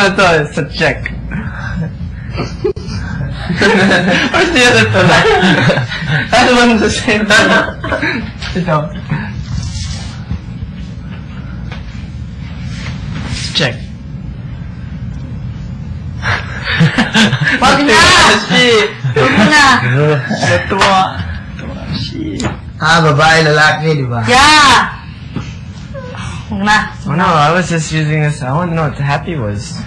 ano to, sa check. Or siya na to lang. Ano man sa same Ito. Check. Wag na! Shit! Wag mo na! Natuwa. Shit. Ah, babae, lalaki, di ba? Yeah! Wag na. Oh no, I was just using this. I want to know what the happy was.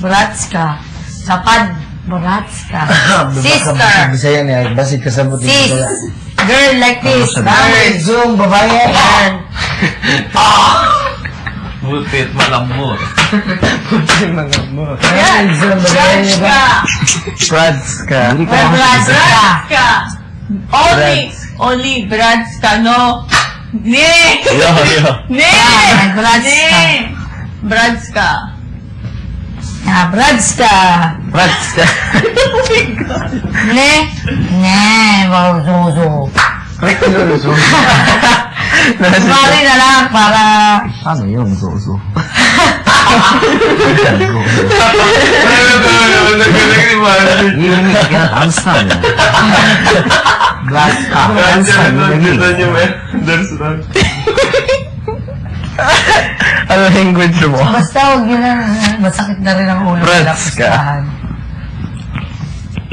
Bratska. Sapad. Bratska. Sister. Bisaya niya, basit ka sa buti. Sis. Girl like this. Girl. Zoom, babae. Girl. Bupit malambot. Puti mga mo. Yan. Zoom, babae. Bratska. Bradska. Well, Bratska. Only. Only Bratska, no? Ne! Yo, yo. Ne! Ah, Bratska. Ne! Bratska. Ah, Bradska. Bradska. Ne? Ne, wow, zuzu. Kumari na lang para... Ano yun, Zozo? Yun, kinataansa niya. Bradska. Ano language mo? Basta huwag yun na, masakit na rin ang ulo. Bratska.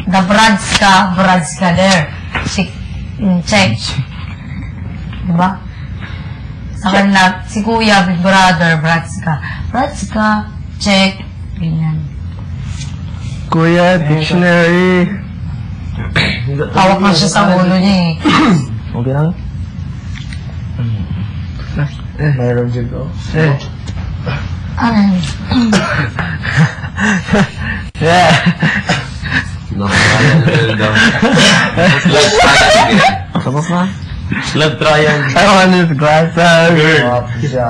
The Bratska, Bratska there. Si, mm, check. Diba? Sa kanila, si Kuya, Big Brother, Bratska. Bratska, check. Ganyan. Kuya, dictionary. Tawag na siya sa ulo niya eh. Okay lang? Mayroon dyan ko. Eh. Ano yun? Yeah. Love triangle daw. Love triangle. Saba pa? Love triangle. I want his glasses. Siya.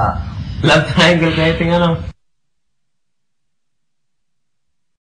Love triangle kahit yung ano.